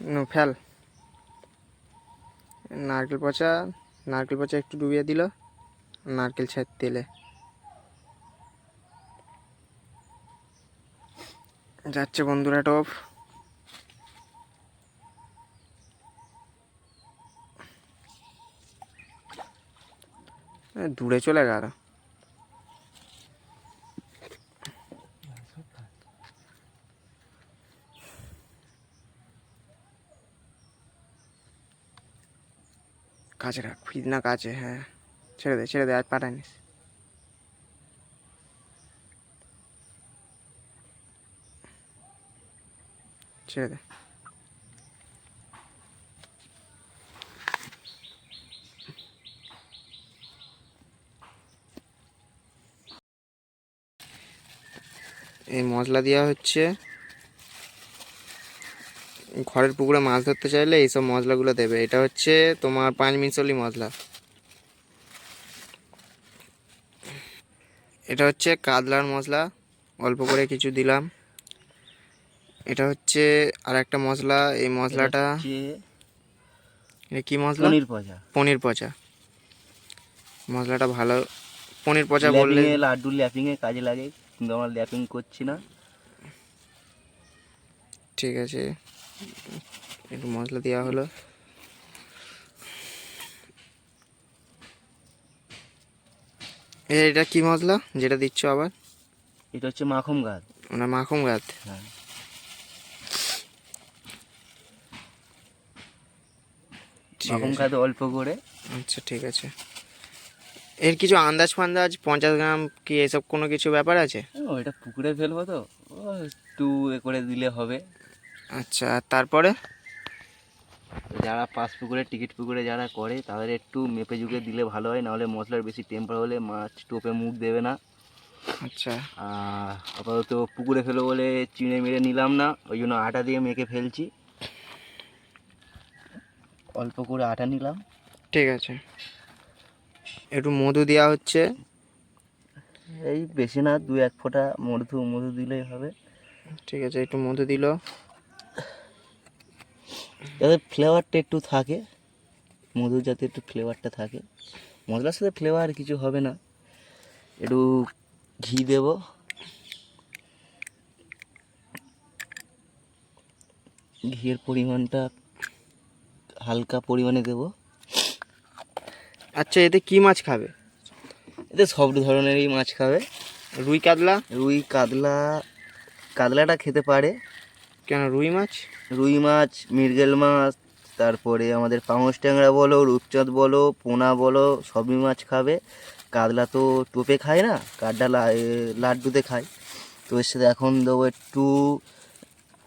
No fail. নারকেল পচা নারকেল পচা একটু ডুবিয়ে দিল, নারকেল ছাই তেলে যাচ্ছে বন্ধুরা টপ। দূরে চলে গেল। কাছে রাখ না কাছে হ্যাঁ। ছেড়ে দে ছেড়ে দে আর পাঠানিস ছেড়ে দে। এই মশলা দেওয়া হচ্ছে ঘরের পুকুরে মাছ ধরতে চাইলে এইসব মশলাগুলো দেবে। এটা হচ্ছে তোমার পাঁচ মিশলি। মশলা এটা হচ্ছে কাতলার মশলা অল্প করে কিছু দিলাম। এটা হচ্ছে আর একটা মশলা এই মশলাটা এটা কি মশলা? পনির পচা পনির পচা মশলাটা ভালো পনির পচা বললে লাড্ডু ল্যাপিংয়ে কাজে লাগে কিন্তু আমরা ল্যাপিং করছি না। ঠিক আছে। একটু মশলা দেওয়া হলো। এটা কি মশলা? যেটা দিচ্ছ আবার? এটা হচ্ছে মাখন গাছ। ওনা মাখুম গাত হ্যাঁ। গাছ অল্প করে। আচ্ছা ঠিক আছে। এর কিছু আন্দাজ ফান্দাজ পঞ্চাশ গ্রাম কি এসব কোনো কিছু ব্যাপার আছে? ও এটা পুকুরে ফেলব তো। ও একটু এ করে দিলে হবে। আচ্ছা তারপরে? যারা পাঁচ পুকুরে টিকিট পুকুরে যারা করে তাদের একটু মেপে ঝুঁকে দিলে ভালো হয় নাহলে মশলার বেশি টেম্পার হলে মাছ টোপে মুখ দেবে না। আচ্ছা। আর আপাতত পুকুরে ফেলো বলে চিড়ে মেরে নিলাম না ওই জন্য আটা দিয়ে মেখে ফেলছি। অল্প করে আটা নিলাম। ঠিক আছে। একটু মধু দেওয়া হচ্ছে। এই বেশি না দু এক ফোঁটা মধু মধু দিলেই হবে। ঠিক আছে একটু মধু দিল। যাতে ফ্লেভারটা একটু থাকে মধু যাতে একটু ফ্লেভারটা থাকে। মশলার সাথে ফ্লেভার কিছু হবে না। একটু ঘি দেব। ঘিয়ের পরিমাণটা হালকা পরিমাণে দেব। আচ্ছা এতে কি মাছ খাবে? এতে সব ধরনেরই মাছ খাবে। রুই কাতলা? রুই কাতলা কাতলাটা খেতে পারে। কেন রুই মাছ? রুই মাছ মৃগেল মাছ তারপরে আমাদের পাঙস ট্যাংরা বলো রূপচাঁদ বলো পোনা বলো সবই মাছ খাবে। কাতলা তো টোপে খায় না লা- লাড্ডুতে খায়। তো এর সাথে এখন দেবো একটু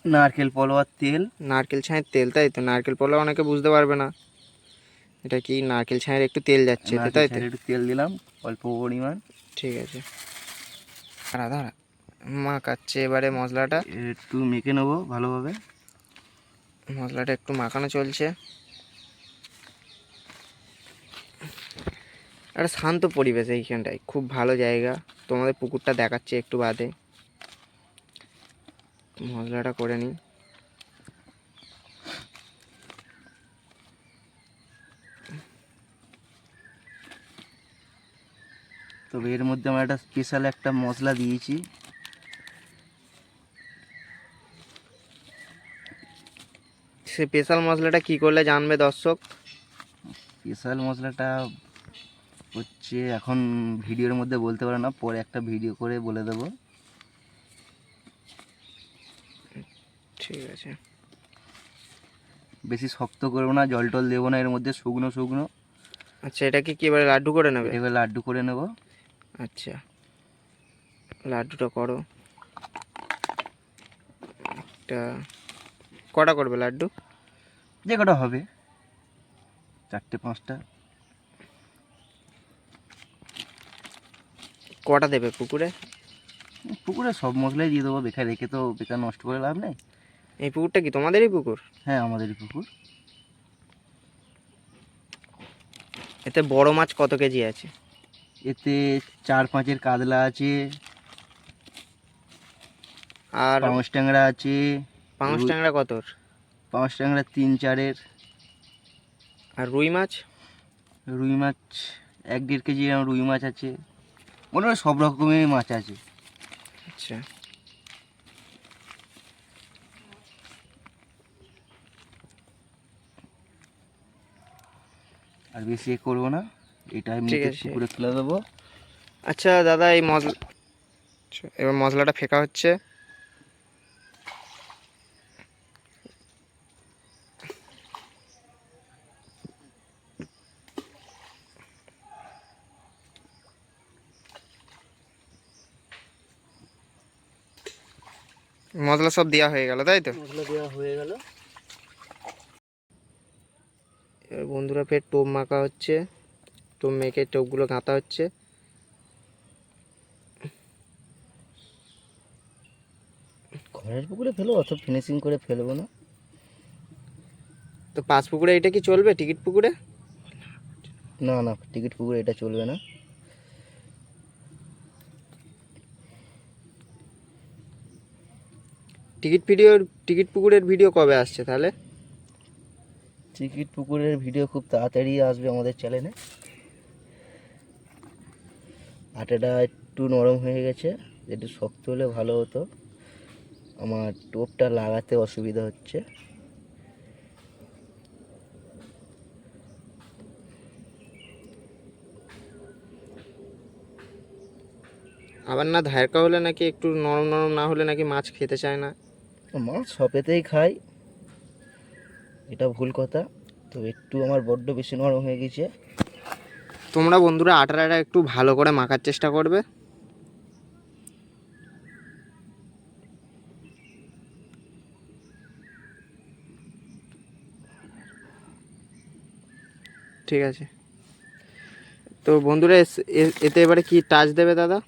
নারকেল পলোয়ার তেল। নারকেল ছাঁয়ের তেল তাই তো? নারকেল পোলা অনেকে বুঝতে পারবে না। এটা কি নারকেল ছাঁয়ের একটু তেল যাচ্ছে তাই তো? একটু তেল দিলাম অল্প পরিমাণ। ঠিক আছে। দাঁড়া দাঁড়া। মা কাচ্ছে এবারে মশলাটা। একটু মেখে নেব ভালোভাবে। মশলাটা একটু মাখানো চলছে। একটা শান্ত পরিবেশ এইখানটায় খুব ভালো জায়গা। তোমাদের পুকুরটা দেখাচ্ছে একটু বাদে। মশলাটা করে নিই। তবে এর মধ্যে আমরা একটা স্পেশাল একটা মশলা দিয়েছি। স্পেশাল মশলাটা কি করলে জানবে দর্শক? স্পেশাল মশলাটা হচ্ছে এখন ভিডিওর মধ্যে বলতে পারে না পরে একটা ভিডিও করে বলে দেবো। ঠিক আছে। বেশি শক্ত করব না জল টল দেবো না এর মধ্যে শুকনো শুকনো। আচ্ছা এটাকে কি এবারে লাড্ডু করে নেবে? এবার লাড্ডু করে নেব। আচ্ছা লাড্ডুটা করো। একটা কটা করবে লাড্ডু? যে কটা হবে? চারটে পাঁচটা। কটা দেবে পুকুরে? পুকুরে সব মশলাই দিয়ে দেবো বেকার রেখে তো বেকার নষ্ট করে লাভ নেই। এই পুকুরটা কি তোমাদেরই পুকুর? হ্যাঁ আমাদেরই পুকুর। এতে বড় মাছ কত কেজি আছে? এতে চার পাঁচের কাতলা আছে আর পাঙস ট্যাংরা আছে রুই- ট্যাংরা কতর? পাঁচ ট্যাংরা তিন চারের। আর রুই মাছ? রুই মাছ এক দেড় কেজি রুই মাছ আছে। মোটামুটি সব রকমেরই মাছ আছে। আচ্ছা। আর বেশি এ করব না। এটা আছে। পুকুরে ফেলে দেবো। আচ্ছা দাদা এই মশলা আচ্ছা, এবার মশলাটা ফেঁকা হচ্ছে। মশলা সব দেওয়া হয়ে গেল তাই তো? মশলা দেওয়া হয়ে গেল। এবার বন্ধুরা ফের টোপ মাখা হচ্ছে। টোপ মেখে টোপগুলো গাঁথা হচ্ছে। ঘরের পুকুরে ফেলো অত ফিনিশিং করে ফেলব না। তো পাঁচ পুকুরে এটা কি চলবে? টিকিট পুকুরে? না না টিকিট পুকুরে এটা চলবে না। টিকিট ভিডিওর টিকিট পুকুরের ভিডিও কবে আসছে তাহলে? টিকিট পুকুরের ভিডিও খুব তাড়াতাড়ি আসবে আমাদের চ্যানেলে আটাটা একটু নরম হয়ে গেছে একটু শক্ত হলে ভালো হতো। আমার টোপটা লাগাতে অসুবিধা হচ্ছে। আবার না ধারকা হলে নাকি একটু নরম নরম না হলে নাকি মাছ খেতে চায় না? মাছ সপেতেই খাই। এটা ভুল কথা তো একটু আমার বড্ড বেশি নরম হয়ে গেছে। তোমরা বন্ধুরা আটাটা একটু ভালো করে মাখার চেষ্টা করবে। ঠিক আছে। তো বন্ধুরা এতে এবারে কি টাচ দেবে দাদা?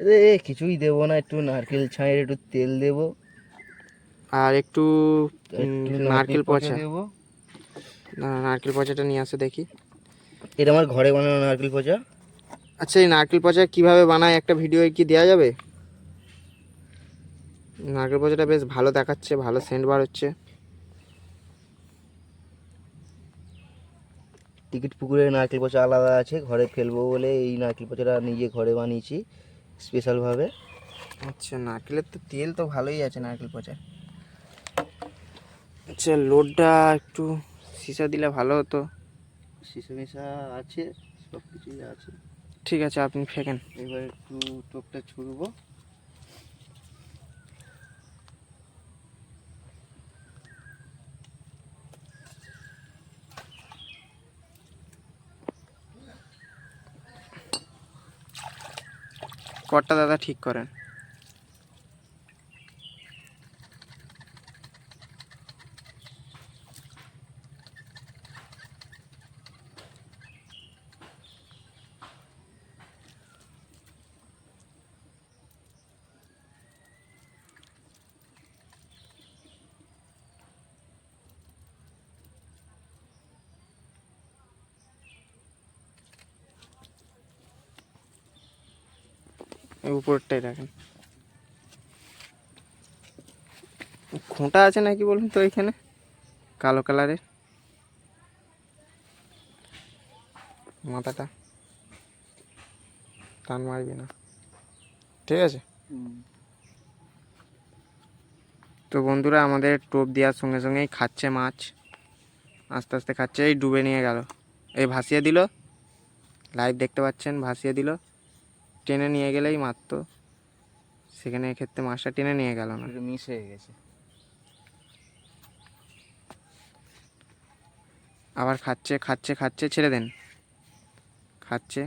এ, কিছুই দেবো না একটু নারকেল ছাঁয়ের একটু তেল দেবো। আর একটু নারকেল পচা। দেবো। না নারকেল পচাটা নিয়ে আসো দেখি। এটা আমার ঘরে বানানো নারকেল পচা। আচ্ছা এই নারকেল পচা কীভাবে বানায় একটা ভিডিও কি দেওয়া যাবে? নারকেল পচাটা বেশ ভালো দেখাচ্ছে ভালো সেন্ট বার হচ্ছে। টিকিট পুকুরে নারকেল পচা আলাদা আছে ঘরে ফেলব বলে এই নারকেল পচাটা নিজে ঘরে বানিয়েছি স্পেশালভাবে আচ্ছা নারকেলের তো তেল তো ভালোই আছে নারকেল পচা আচ্ছা লোডটা একটু সিসা দিলে ভালো হতো। শিশু মিশা আছে সব কিছুই আছে। ঠিক আছে আপনি ফেকেন। এবার একটু টোপটা ছুড়বো। করটা দাদা ঠিক করেন। উপরটাই রাখেন। খোঁটা আছে নাকি বলুন তো এখানে? কালো কালারের। মাথাটা। টান মারবি না। ঠিক আছে? তো বন্ধুরা, আমাদের টোপ দেওয়ার সঙ্গে সঙ্গেই খাচ্ছে মাছ। আস্তে আস্তে খাচ্ছে, এই ডুবে নিয়ে গেল। এই ভাসিয়ে দিল। লাইভ দেখতে পাচ্ছেন, ভাসিয়ে দিল। টেনে নিয়ে গেলেই মারতো। সেখানে এক্ষেত্রে মাছটা টেনে নিয়ে গেল না। মিস হয়ে গেছে। আবার খাচ্ছে খাচ্ছে খাচ্ছে ছেড়ে দেন। খাচ্ছে।